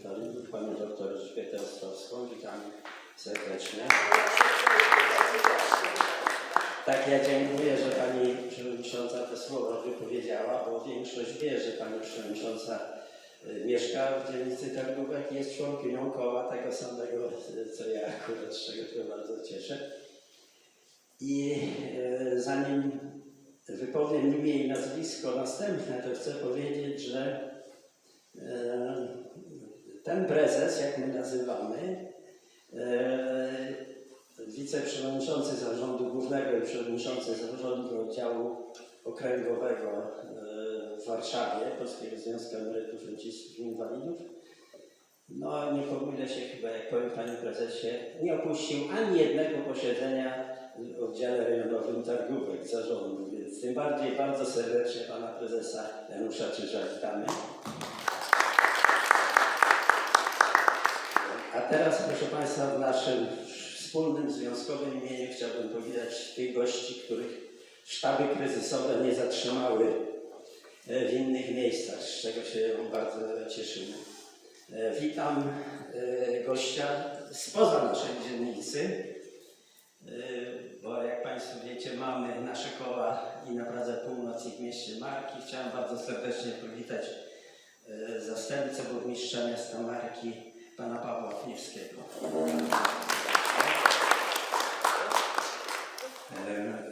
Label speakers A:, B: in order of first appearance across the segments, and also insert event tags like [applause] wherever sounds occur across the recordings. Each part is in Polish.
A: inwalidów, panią doktor Elżbietę Ostrowską. Witamy serdecznie. Tak, ja dziękuję, że pani przewodnicząca te słowa wypowiedziała, bo większość wie, że pani przewodnicząca y, mieszka w dzielnicy Targówek i jest członkinią koła tego samego, y, co ja akurat, z czego się bardzo cieszę. I e, zanim wypowiem imię i nazwisko następne, to chcę powiedzieć, że ten prezes, jak my nazywamy, e, wiceprzewodniczący zarządu głównego i przewodniczący zarządu oddziału okręgowego e, w Warszawie Polskiego Związku Emerytów, Rencistów i Inwalidów, no nie pomylę się chyba, jak powiem Panie Prezesie, nie opuścił ani jednego posiedzenia w oddziale rejonowym Targówek zarządu, więc tym bardziej bardzo serdecznie Pana Prezesa Janusza Czyża witamy. A teraz proszę Państwa w naszym wspólnym związkowym imieniu chciałbym powitać tych gości, których sztaby kryzysowe nie zatrzymały e, w innych miejscach, z czego się bardzo cieszymy. E, Witam e, gościa spoza naszej dzielnicy, bo jak Państwo wiecie, mamy nasze koła i na Pradze Północ i w mieście Marki. Chciałem bardzo serdecznie powitać zastępcę burmistrza miasta Marki, pana Pawła Chniewskiego. E,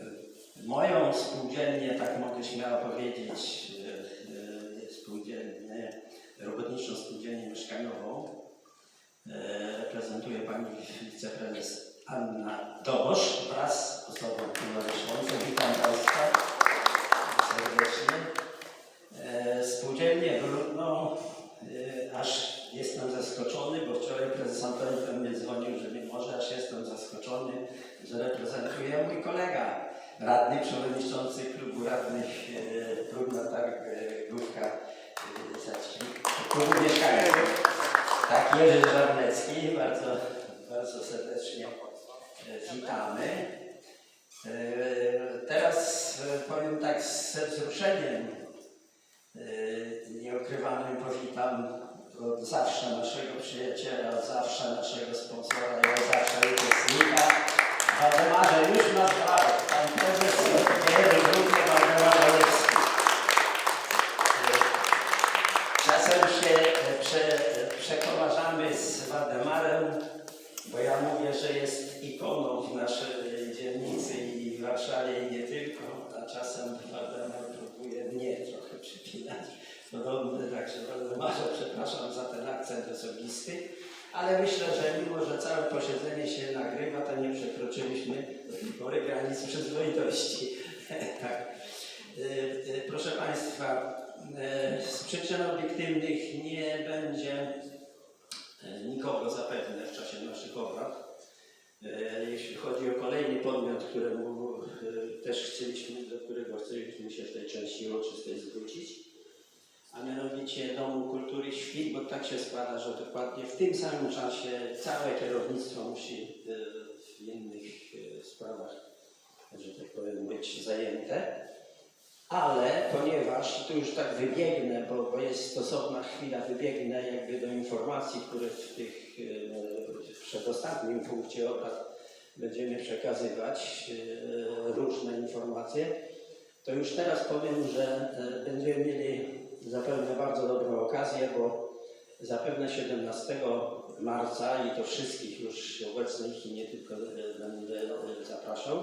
A: Moją spółdzielnię, tak mogę śmiało powiedzieć, e, e, spółdzielnię, robotniczą spółdzielnię mieszkaniową reprezentuje pani wiceprezes Anna Dobosz wraz z osobą towarzyszącą. Witam Państwa serdecznie. E, Spółdzielnię Brudną, e, aż jestem zaskoczony, bo wczoraj prezes Antoni do mnie dzwonił, że nie może, aż jestem zaskoczony, że reprezentuje mój kolega, radny przewodniczący klubu radnych e, Brudna Targówka e, Zaci- klubu mieszkańców. Tak, Jerzy Żarnecki, bardzo, bardzo serdecznie e, witamy. E, Teraz e, powiem tak z wzruszeniem nieukrywanym powitam od zawsze naszego przyjaciela, od zawsze naszego sponsora od zawsze uczestnika. Waldemarze, już na dwa, pan prezes Jerzy Grupy Waldemar Olewski. Czasem się e, prze, przekomarzamy z Waldemarem, bo ja mówię, że jest ikoną w naszej dzielnicy i w Warszawie i nie tylko, a czasem Waldemar próbuje mnie trochę przypinać. Podobny, także Waldemarze, przepraszam za ten akcent osobisty, ale myślę, że mimo, że całe posiedzenie się nagrywa, to nie przekroczyliśmy do tej pory granic przyzwoitości. [laughs] tak. Y, y, Proszę Państwa, y, z przyczyn obiektywnych nie będzie nikogo zapewne w czasie naszych obrad. Jeśli chodzi o kolejny podmiot, któremu też chcieliśmy, do którego chcieliśmy się w tej części uroczystej zwrócić, a mianowicie Domu Kultury Świt, bo tak się składa, że dokładnie w tym samym czasie całe kierownictwo musi y, w innych y, sprawach, że tak powiem, być zajęte. Ale ponieważ, tu już tak wybiegnę, bo, bo jest stosowna chwila, wybiegnę jakby do informacji, które w tych e, w przedostatnim punkcie obrad będziemy przekazywać, e, różne informacje, to już teraz powiem, że e, będziemy mieli zapewne bardzo dobrą okazję, bo zapewne 17 marca i to wszystkich już obecnych i nie tylko e, będę e, zapraszał.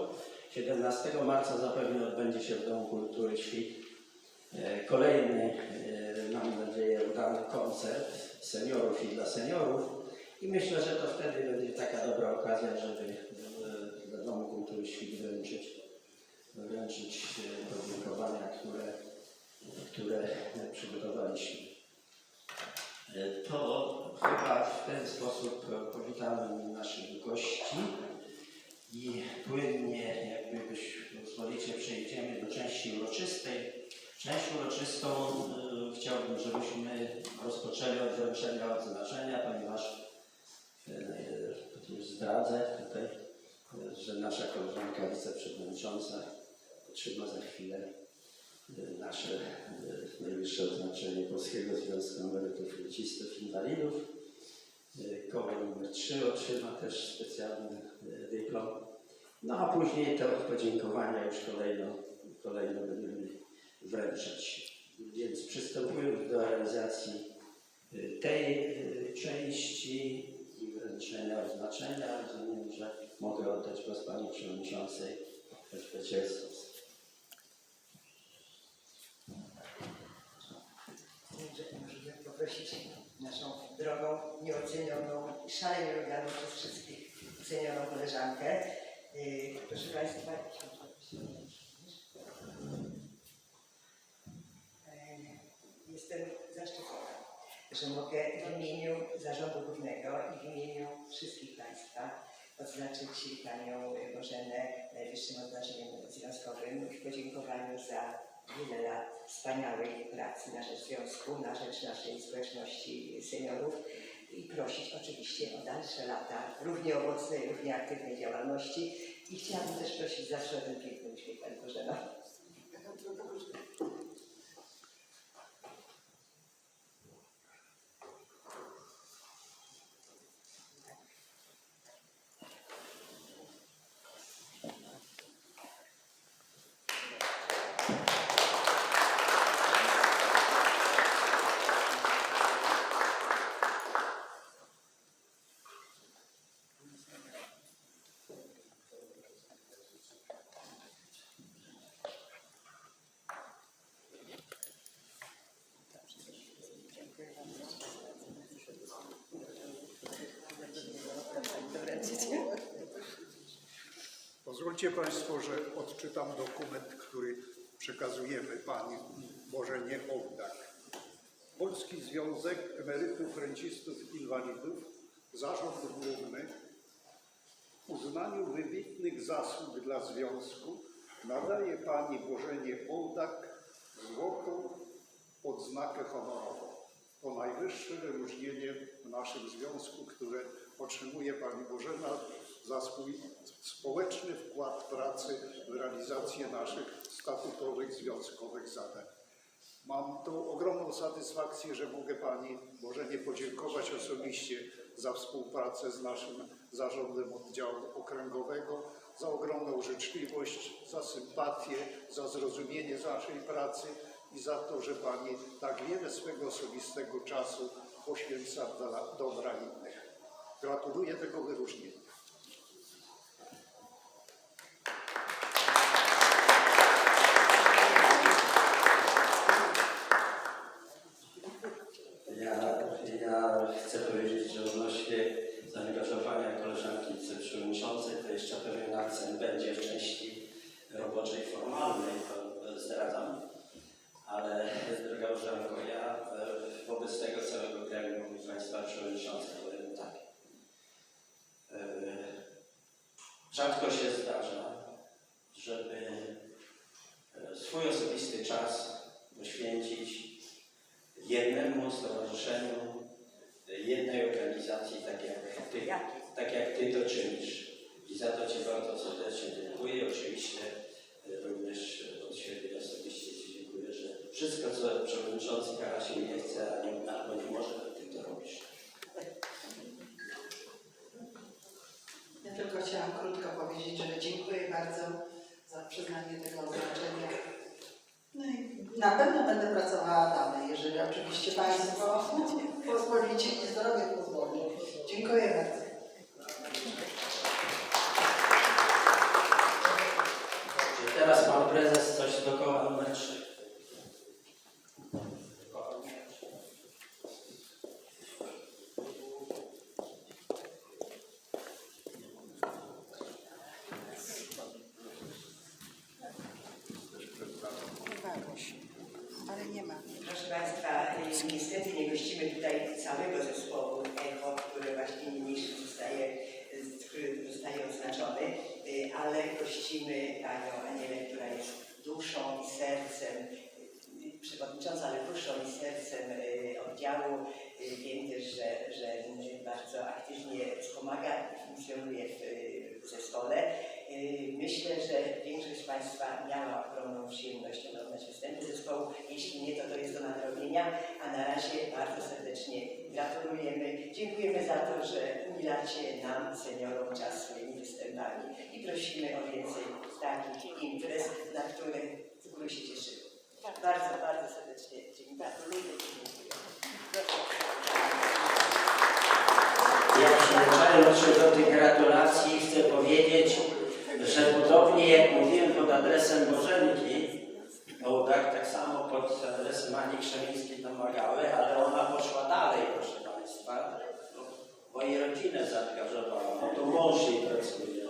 A: 17 marca zapewne odbędzie się w Domu Kultury Świt e, kolejny, e, mam nadzieję, udany koncert seniorów i dla seniorów. I myślę, że to wtedy będzie taka dobra okazja, żeby e, dla Domu Kultury Świt wręczyć, wręczyć e, podziękowania, które, które przygotowaliśmy. E, To chyba w ten sposób powitamy naszych gości i płynnie, jakby byś pozwolicie, przejdziemy do części uroczystej. Część uroczystą e, chciałbym, żebyśmy rozpoczęli od wręczenia odznaczenia, ponieważ e, już zdradzę tutaj, że nasza koleżanka wiceprzewodnicząca otrzyma za chwilę y, nasze y, najwyższe oznaczenie Polskiego Związku Emerytów, Rencistów, Inwalidów. Y, Koło numer 3 otrzyma też specjalny y, dyplom. No a później te podziękowania już kolejno, kolejno będziemy wręczać. Więc przystępując do realizacji y, tej y, części i wręczenia oznaczenia, rozumiem, że mogę oddać głos Pani Przewodniczącej Elżbiecie Sos.
B: że naszą drogą, nieocenioną, szalenie lubianą przez wszystkich, cenioną koleżankę. Yy, Proszę Państwa, Yy, jestem zaszczycona, że mogę w imieniu Zarządu Głównego i w imieniu wszystkich Państwa odznaczyć Panią Bożenę najwyższym odznaczeniem związkowym w podziękowaniu za wiele lat wspaniałej pracy na rzecz związku, na rzecz naszej społeczności seniorów i prosić oczywiście o dalsze lata równie owocnej, równie aktywnej działalności i chciałabym też prosić zawsze o ten piękny uśmiech Pani Bożena.
C: Pozwólcie Państwo, że odczytam dokument, który przekazujemy Pani Bożenie Ołdak. Polski Związek Emerytów, Rencistów i Inwalidów, Zarząd Główny w uznaniu wybitnych zasług dla Związku nadaje Pani Bożenie Ołdak złotą odznakę honorową. To najwyższe wyróżnienie w naszym związku, które otrzymuje Pani Bożena za swój społeczny wkład pracy w realizację naszych statutowych, związkowych zadań. Mam tą ogromną satysfakcję, że mogę Pani Bożenie podziękować osobiście za współpracę z naszym zarządem oddziału okręgowego, za ogromną życzliwość, za sympatię, za zrozumienie z naszej pracy i za to, że Pani tak wiele swego osobistego czasu poświęca dla dobra innych. Gratuluję tego wyróżnienia.
A: Ja, ja chcę powiedzieć, że odnośnie zaangażowania koleżanki wiceprzewodniczącej, to jeszcze pewien akcent będzie w części roboczej, formalnej, to zdradzam. Ale droga koleżanko, ja e, wobec tego całego gremium i Państwa Przewodnicząca powiem tak. E, Rzadko się zdarza, żeby e, swój osobisty czas poświęcić jednemu stowarzyszeniu, jednej organizacji, tak jak Ty, tak jak ty to czynisz. I za to Ci bardzo serdecznie dziękuję. Oczywiście e, również od siebie osobiście Ci dziękuję, że wszystko, co przewodniczący Karasił nie chce, a nie, albo nie może, to Ty to robisz.
D: Ja tylko chciałam krótko powiedzieć, że dziękuję bardzo za przyznanie tego na pewno będę pracowała dalej, jeżeli oczywiście Państwo [laughs] pozwolicie i zdrowie pozwoli. Dziękuję bardzo.
A: Teraz Pan Prezes coś do koła numer 3?
D: Ale nie ma.
B: Proszę Państwa, y, niestety nie gościmy tutaj całego zespołu ECHO, który właśnie niniejszym zostaje, y, który zostaje odznaczony, y, ale gościmy Panią Anielę, która jest duszą i sercem, y, przewodniczącą, ale duszą i sercem y, oddziału. Y, Wiem też, że, że y, bardzo aktywnie wspomaga i funkcjonuje w, zespole. Y, Myślę, że większość z Państwa miała ogromną przyjemność oglądać występy zespołu. Jeśli nie, to to jest do nadrobienia. A na razie bardzo serdecznie gratulujemy. Dziękujemy za to, że umilacie nam, seniorom, czas swoimi występami i prosimy o więcej takich imprez, na które z góry się cieszymy. Bardzo, bardzo serdecznie dziękuję. Gratuluję
A: przyłączając się do tych gratulacji chcę powiedzieć, że podobnie jak mówiłem pod adresem Bożenki, Ołdak tak samo pod adresem Ani Krzemińskiej domagały, ale ona poszła dalej, proszę Państwa, i rodzinę zaangażowała, bo to mąż jej pracuje,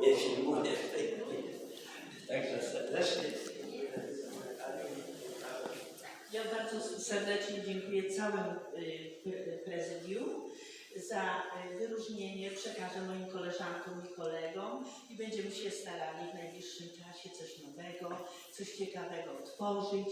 A: nie filmuje w tej chwili. Także serdecznie
E: Ja bardzo serdecznie dziękuję całym y, pre- prezydium za y, wyróżnienie. Przekażę moim koleżankom i kolegom i będziemy się starali w najbliższym czasie coś nowego, coś ciekawego tworzyć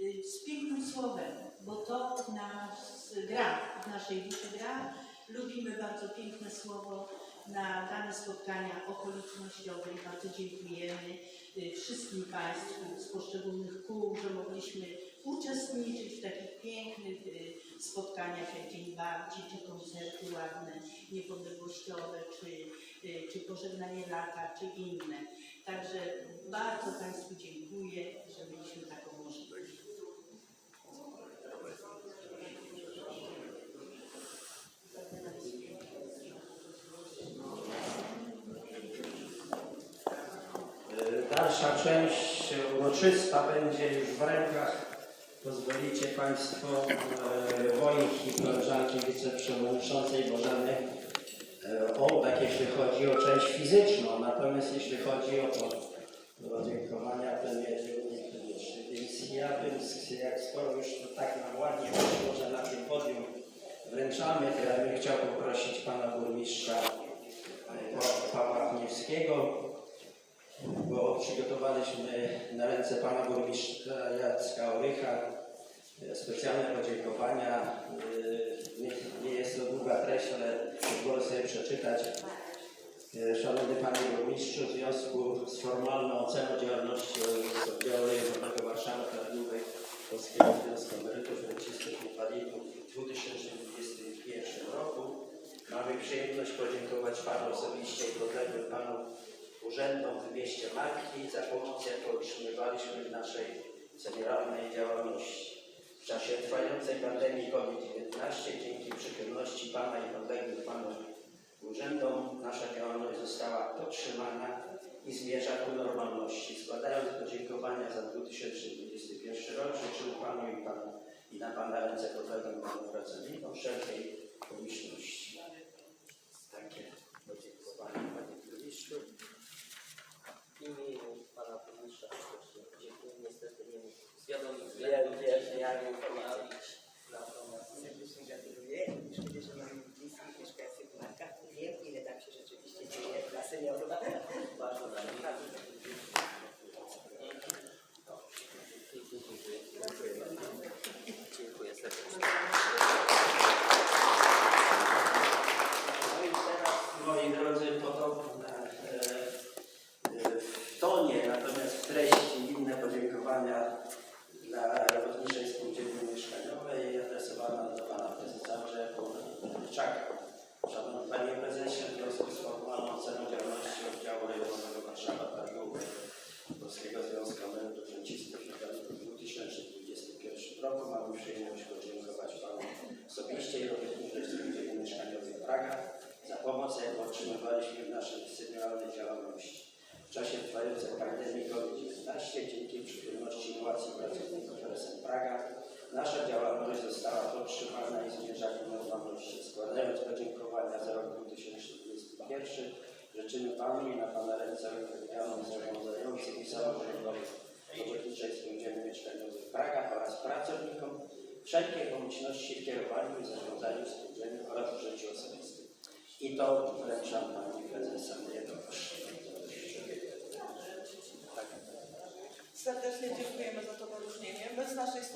E: y, z pięknym słowem, bo to nas gra, w naszej duszy gra. Lubimy bardzo piękne słowo na dane spotkania okolicznościowe i bardzo dziękujemy y, wszystkim Państwu z poszczególnych kół, że mogliśmy uczestniczyć w takich pięknych spotkaniach jak Babci, czy koncerty ładne, niepodległościowe, czy, y, czy pożegnanie lata, czy inne. Także bardzo Państwu dziękuję, że mieliśmy taką możliwość.
A: Dalsza część uroczysta będzie już w rękach, pozwolicie Państwo, e, moich i koleżanki wiceprzewodniczącej Bożeny e, Ołdak, jeśli chodzi o część fizyczną, natomiast jeśli chodzi o to podziękowania, to nie niekoniecznie. Więc ja bym, jak skoro już to tak nam ładnie wyszło, że na tym podium wręczamy, to ja bym chciał poprosić Pana Burmistrza e, Pawła Chmiewskiego, bo przygotowaliśmy na ręce pana burmistrza Jacka Orycha e, specjalne podziękowania. E, Nie, nie jest to długa treść, ale pozwolę sobie przeczytać. E, Szanowny Panie Burmistrzu, w związku z formalną oceną działalności Oddziału Rejonowego Warszawy Targowej Polskiego Związku Emerytów, Rencistów i Inwalidów w 2021 roku mamy przyjemność podziękować Panu osobiście i podległym Panu urzędom w mieście Marki za pomoc, jaką otrzymywaliśmy w naszej senioralnej działalności. W czasie trwającej pandemii COVID-19 dzięki przychylności Pana i podległych Panu urzędom nasza działalność została podtrzymana i zmierza ku normalności. Składając podziękowania za 2021 rok życzymy Panu i Panu i na Pana ręce podległym Panu pracownikom wszelkiej pomyślności. Takie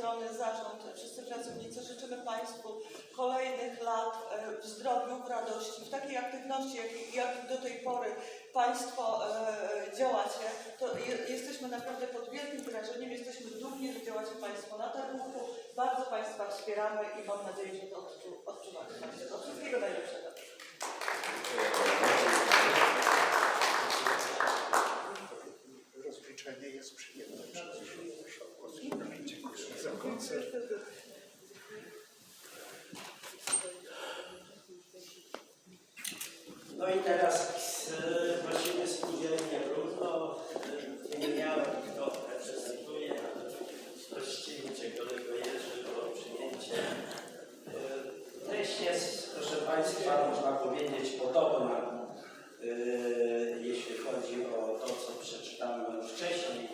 F: strony, zarząd, wszyscy pracownicy życzymy Państwu kolejnych lat e, w zdrowiu, w radości, w takiej aktywności, jak, jak do tej pory Państwo e, działacie, to je, jesteśmy naprawdę pod wielkim wrażeniem, jesteśmy dumni, że działacie Państwo na Tarnówku. Bardzo Państwa wspieramy i mam nadzieję, że to odczu, odczuwacie. Wszystkiego najlepszego.
C: Rozliczenie jest przyjemne. Proszę o głos. Dziękuję za koncert.
A: No i teraz e, prosimy spółdzielnię Brudno. E, Wymieniałem, kto reprezentuje, ale prosimy Cię kolego Jerzy o przyjęcie. E, Treść jest, proszę Państwa, można powiedzieć podobna, e, jeśli chodzi o to, co przeczytałem wcześniej.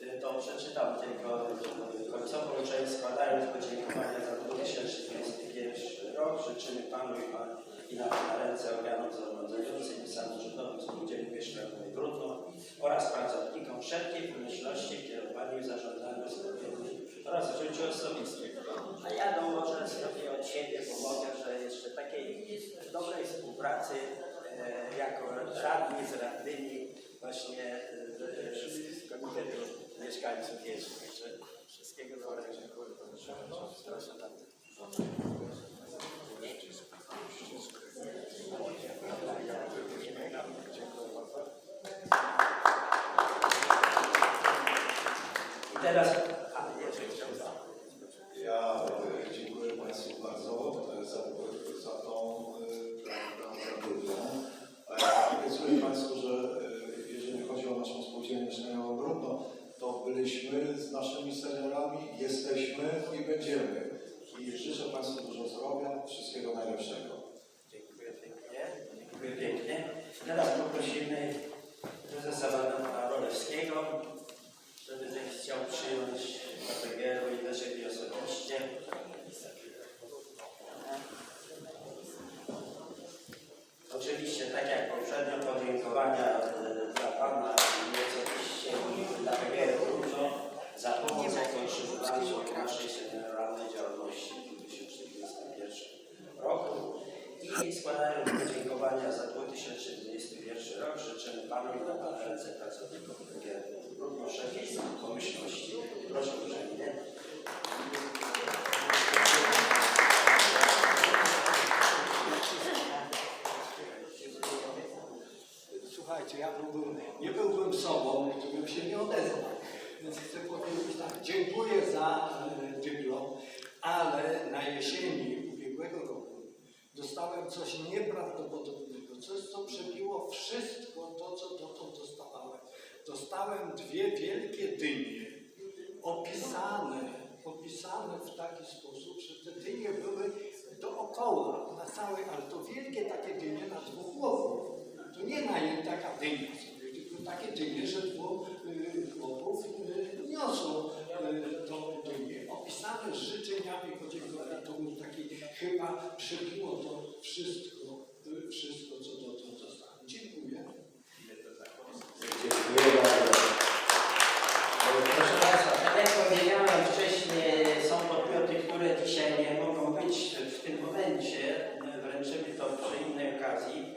A: E, To przeczytam tylko e, końcową część, składając podziękowania za 2021 rok. Życzymy Panu i Panu i na, na ręce organów zarządzających i samorządowym spółdzielni mieszkaniowej Brudno oraz pracownikom wszelkiej pomyślności w kierowaniu i zarządzaniu spółdzielni oraz w życiu osobistym. A ja no może sobie od siebie pomogę, że jeszcze takiej dobrej współpracy e, jako radni z radnymi właśnie e, z Komitetu Mieszkańców jest. Także wszystkiego dobrego. Proszę bardzo. I teraz... A, Jerzy chciał
G: Ja e, dziękuję Państwu bardzo e, za, za tą e, za drugą. Obiecuję Państwu, że e, jeżeli chodzi o naszą spółdzielnię mieszkaniową Brudno, to byliśmy z naszymi seniorami, jesteśmy i będziemy. I życzę Państwu dużo zdrowia, wszystkiego najlepszego.
A: Dziękuję pięknie. Dziękuję pięknie. Teraz poprosimy prezesa Waldemara Rolewskiego, żeby zechciał przyjąć KPG-u i Leszek osobiście. Oczywiście, tak jak poprzednio, podziękowania e, dla Pana i osobiście i dla PGR Brudno za pomoc, jaką przywrócił w naszej senioralnej działalności w 2021 roku. I składając podziękowania za 2021 rok, życzymy Panu i na Pana ręce pracownikom PGR Brudno wszelkiej pomyślności. Proszę uprzejmie.
H: Słuchajcie, ja byłbym, nie byłbym sobą, gdybym się nie odezwał. Więc chcę powiedzieć tak, dziękuję za e, dyplom, ale na jesieni ubiegłego roku dostałem coś nieprawdopodobnego, coś co przebiło wszystko to, co dotąd dostawałem. Dostałem dwie wielkie dynie, opisane, opisane w taki sposób, że te dynie były dookoła, na całej, ale to wielkie takie dynie na dwóch głowach. To nie na jedną taka dynia sobie, tylko takie dynie, że dwóch y, chłopów y, niosło y, Opisane z życzeniami podziękowania, to był taki, chyba przebiło to wszystko, wszystko co dotąd dostałem. Dziękuję.
A: Dziękuję bardzo. Proszę Państwa, tak jak powiedziałem wcześniej, są podmioty, które dzisiaj nie mogą być w tym momencie. My Wręczymy to przy innej okazji,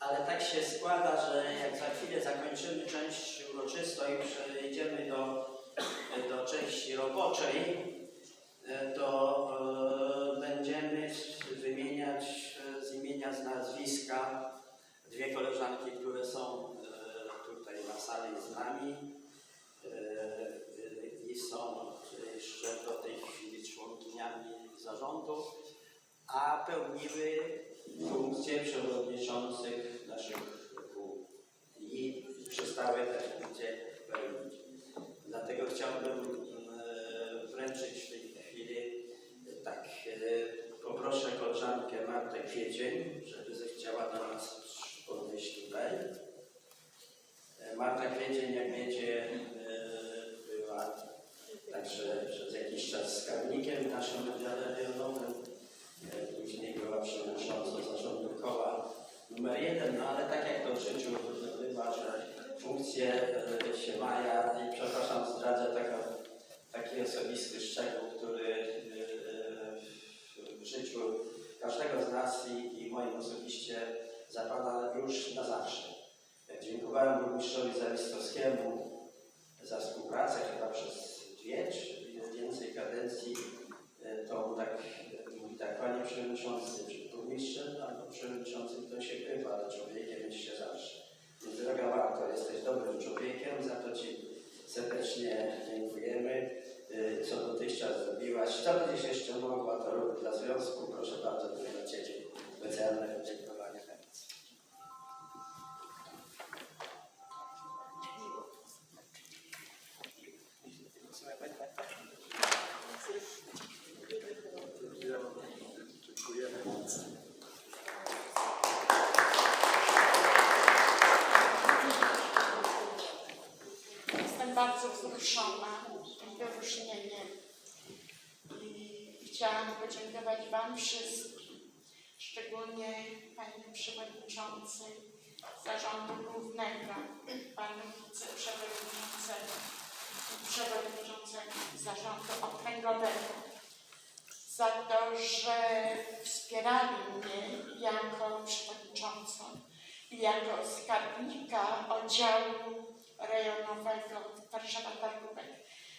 A: ale tak się składa, że jak za chwilę zakończymy część uroczystą i przejdziemy do, do części roboczej, to e, będziemy wymieniać e, z imienia, z nazwiska dwie koleżanki, które są e, tutaj na sali z nami e, e, i są jeszcze do tej chwili członkiniami zarządu, a pełniły funkcje przewodniczących naszych kół i przestały te funkcje pełnić. Dlatego chciałbym e, wręczyć w tej chwili e, tak, e, poproszę koleżankę Martę Kwiecień, żeby zechciała do nas podejść tutaj. E, Marta Kwiecień, jak wiecie, e, była także przez jakiś czas skarbnikiem w naszym oddziale rejonowym. E, Później była przewodniczącą zarządu koła numer jeden, no ale tak jak to w życiu bywa, że funkcje się maja i przepraszam, zdradzę taka, taki osobisty szczegół, który w życiu każdego z nas i już na zawsze. Dziękowałem burmistrzowi Zawistowskiemu za współpracę chyba przez dwie czy więcej kadencji. E, To tak mówi tak, panie przewodniczący, przed burmistrzem albo przewodniczącym to się bywa, ale człowiekiem jest się zawsze. Więc droga Warto, jesteś dobrym człowiekiem, za to Ci serdecznie dziękujemy. Y, Co dotychczas zrobiłaś, co będziesz jeszcze mogła, to rób dla związku. Proszę bardzo, dla Ciebie. Specjalne podziękowanie
I: szczególnie Panie Przewodniczący Zarządu Głównego, Panu Wiceprzewodniczącemu Przewodniczącemu Zarządu Okręgowego za to, że wspierali mnie jako przewodniczącą i jako skarbnika oddziału rejonowego Warszawa Targówek.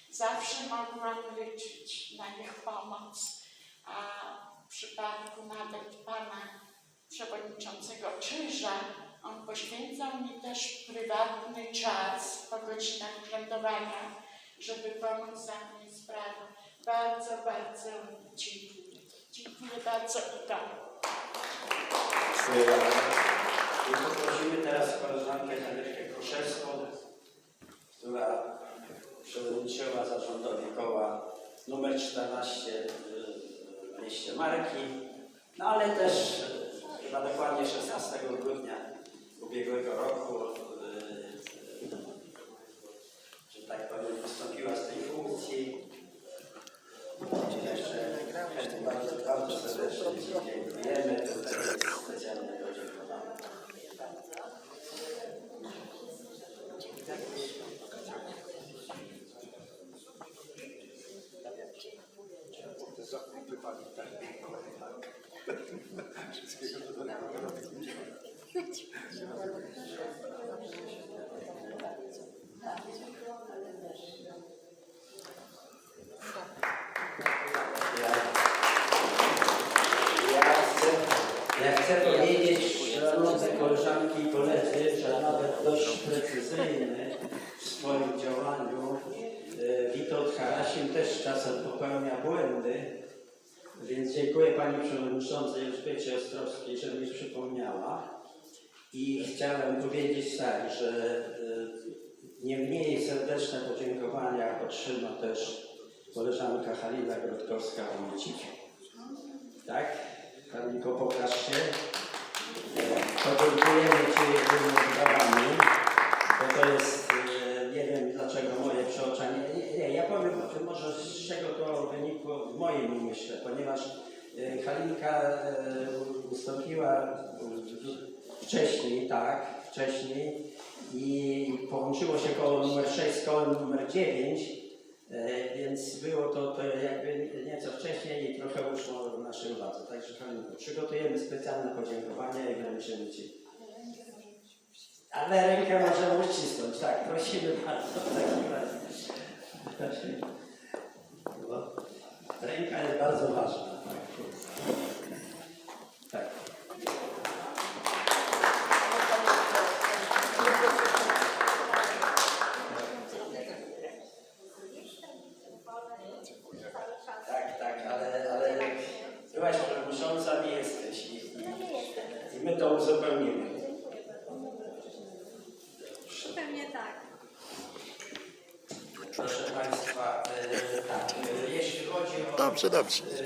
I: Zawsze mogłam liczyć na ich pomoc, a w przypadku nawet pana przewodniczącego Czyża, on poświęcał mi też prywatny czas po godzinach urzędowania, żeby pomóc za mnie sprawę. Bardzo, bardzo dziękuję. Dziękuję bardzo i.
A: I poprosimy teraz koleżankę Henrykę Kruszewską, która przewodniczyła zarządowi koła numer 14 w mieście Marki, no ale też chyba dokładnie 16 grudnia ubiegłego roku, e, że tak powiem, postąpiła z tej funkcji. Jeszcze chętnie bardzo, bardzo serdecznie Ci dziękujemy. To takie jest specjalne podziękowanie.
C: Zakupy pani tak. Wszystkiego dobrego.
A: Ja, chcę, powiedzieć, szanowne koleżanki i koledzy, że nawet dość precyzyjny w swoim działaniu e, Witold Harasim też czasem popełnia błędy, więc dziękuję Pani Przewodniczącej Elżbiecie Ostrowskiej, że mi przypomniała. I chciałem powiedzieć tak, że e, nie mniej serdeczne podziękowania otrzyma też koleżanka Halina Grotkowska-Wójcik. Tak? Halinko, pokaż się. Podziękujemy Ci jednymi sprawami, bo to jest, e, nie wiem dlaczego moje przeoczanie, nie, nie, ja powiem może z czego to wynikło w moim umyśle, ponieważ e, Halinka e, ustąpiła w- wcześniej, tak, wcześniej i połączyło się koło numer 6 z kołem numer 9, E, Więc było to, to jakby nieco wcześniej i trochę uszło w naszej uwadze. Także Halinko, przygotujemy specjalne podziękowania i wręczymy Ci. Ale rękę możemy uścisnąć, tak, prosimy bardzo w takim razie. Ręka jest bardzo ważna. Tak, tak, ale, ale byłaś przewodnicząca, nie jesteś i, i, i my to uzupełnimy.
J: Pewnie tak.
A: Proszę Państwa,